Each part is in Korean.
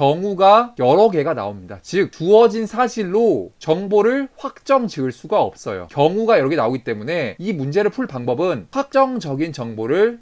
경우가 여러 개가 나옵니다. 즉 주어진 사실로 정보를 확정 지을 수가 없어요. 경우가 여러 개 나오기 때문에 이 문제를 풀 방법은 확정적인 정보를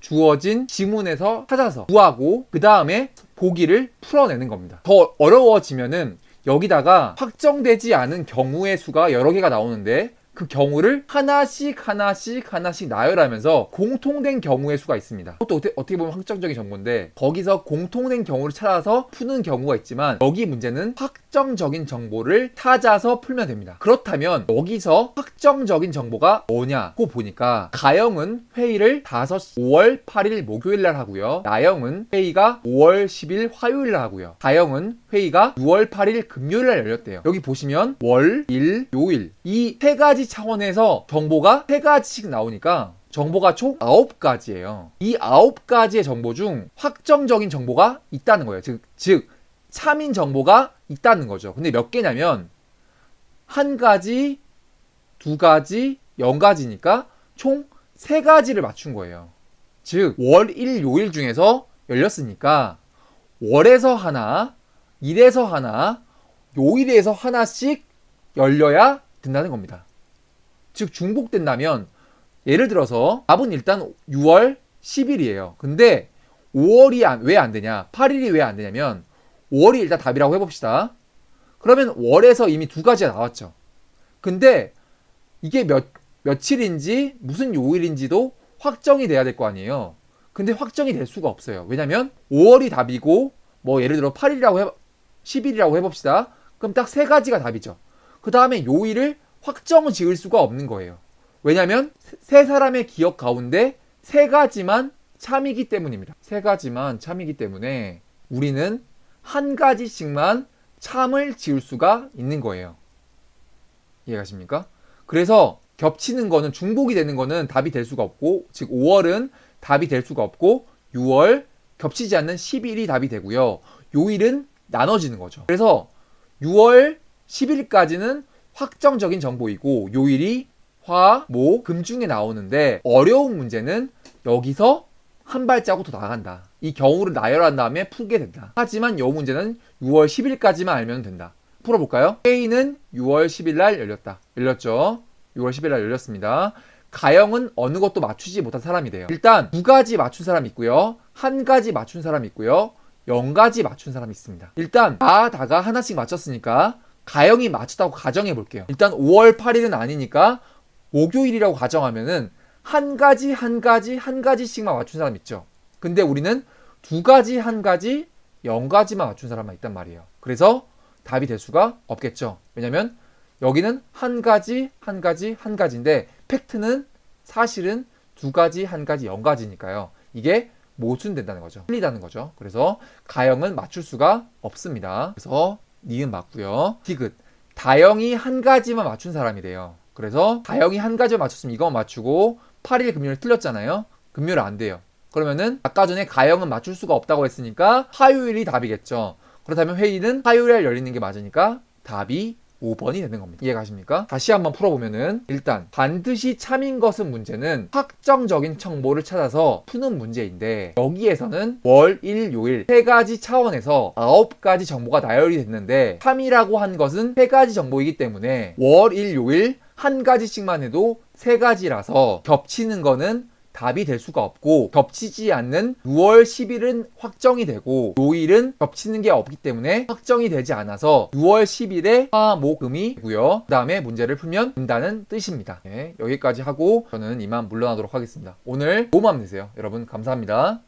주어진 지문에서 찾아서 구하고 그 다음에 보기를 풀어내는 겁니다. 더 어려워지면은 여기다가 확정되지 않은 경우의 수가 여러 개가 나오는데 그 경우를 하나씩 하나씩 하나씩 나열하면서 공통된 경우의 수가 있습니다. 그것도 어떻게, 어떻게 보면 확정적인 정보인데 거기서 공통된 경우를 찾아서 푸는 경우가 있지만 여기 문제는 확정적인 정보를 찾아서 풀면 됩니다. 그렇다면 여기서 확정적인 정보가 뭐냐고 보니까 가영은 회의를 5, 5월 8일 목요일 날 하고요. 나영은 회의가 5월 10일 화요일 날 하고요. 가영은 회의가 6월 8일 금요일 날 열렸대요. 여기 보시면 월, 일, 요일 이 세 가지 차원에서 정보가 세 가지씩 나오니까 정보가 총 9가지예요. 이 9가지의 정보 중 확정적인 정보가 있다는 거예요. 즉, 즉 참인 정보가 있다는 거죠. 근데 몇 개냐면 한 가지, 두 가지, 영 가지니까 총 세 가지를 맞춘 거예요. 즉, 월, 일, 요일 중에서 열렸으니까 월에서 하나, 일에서 하나, 요일에서 하나씩 열려야 된다는 겁니다. 즉, 중복된다면 예를 들어서 답은 일단 6월 10일이에요. 근데 5월이 왜 안 되냐? 8일이 왜 안 되냐면 5월이 일단 답이라고 해봅시다. 그러면 월에서 이미 두 가지가 나왔죠. 근데 이게 몇, 며칠인지 무슨 요일인지도 확정이 돼야 될 거 아니에요. 근데 확정이 될 수가 없어요. 왜냐면 5월이 답이고 뭐 예를 들어 8일이라고 해 10일이라고 해봅시다. 그럼 딱 세 가지가 답이죠. 그 다음에 요일을 확정을 지을 수가 없는 거예요. 왜냐면 세 사람의 기억 가운데 세 가지만 참이기 때문입니다. 세 가지만 참이기 때문에 우리는 한 가지씩만 참을 지을 수가 있는 거예요. 이해가십니까? 그래서 겹치는 거는 중복이 되는 거는 답이 될 수가 없고 즉 5월은 답이 될 수가 없고 6월 겹치지 않는 10일이 답이 되고요. 요일은 나눠지는 거죠. 그래서 6월 10일까지는 확정적인 정보이고 요일이 화, 목, 금 중에 나오는데 어려운 문제는 여기서 한 발자국 더 나간다. 이 경우를 나열한 다음에 풀게 된다. 하지만 이 문제는 6월 10일까지만 알면 된다. 풀어볼까요? A는 6월 10일 날 열렸다. 열렸죠? 6월 10일 날 열렸습니다. 가영은 어느 것도 맞추지 못한 사람이래요. 일단 두 가지 맞춘 사람 있고요. 한 가지 맞춘 사람 있고요. 영 가지 맞춘 사람이 있습니다. 일단 다 다가 하나씩 맞췄으니까 가영이 맞췄다고 가정해 볼게요. 일단 5월 8일은 아니니까 목요일이라고 가정하면은 한 가지 한 가지 한 가지씩만 맞춘 사람 있죠. 근데 우리는 두 가지 한 가지 영 가지만 맞춘 사람만 있단 말이에요. 그래서 답이 될 수가 없겠죠. 왜냐면 여기는 한 가지 한 가지 한 가지인데 팩트는 사실은 두 가지 한 가지 영 가지니까요. 이게 모순된다는 거죠. 틀리다는 거죠. 그래서 가영은 맞출 수가 없습니다. 그래서 니은 맞고요. 디귿 다영이 한 가지만 맞춘 사람이래요. 그래서 다영이 한 가지 맞췄으면 이거 맞추고 8일 금요일 틀렸잖아요. 금요일 안 돼요. 그러면은 아까 전에 가영은 맞출 수가 없다고 했으니까 화요일이 답이겠죠. 그렇다면 회의는 화요일에 열리는 게 맞으니까 답이 5번이 되는 겁니다. 이해가십니까? 다시 한번 풀어보면은 일단 반드시 참인 것은 문제는 확정적인 정보를 찾아서 푸는 문제인데 여기에서는 월, 일, 요일 세 가지 차원에서 아홉 가지 정보가 나열이 됐는데 참이라고 한 것은 세 가지 정보이기 때문에 월, 일, 요일 한 가지씩만 해도 세 가지라서 겹치는 거는 답이 될 수가 없고 겹치지 않는 6월 10일은 확정이 되고 요일은 겹치는 게 없기 때문에 확정이 되지 않아서 6월 10일에 화, 목, 금이 되고요. 그 다음에 문제를 풀면 된다는 뜻입니다. 네, 여기까지 하고 저는 이만 물러나도록 하겠습니다. 오늘 좋은 밤 되세요. 여러분 감사합니다.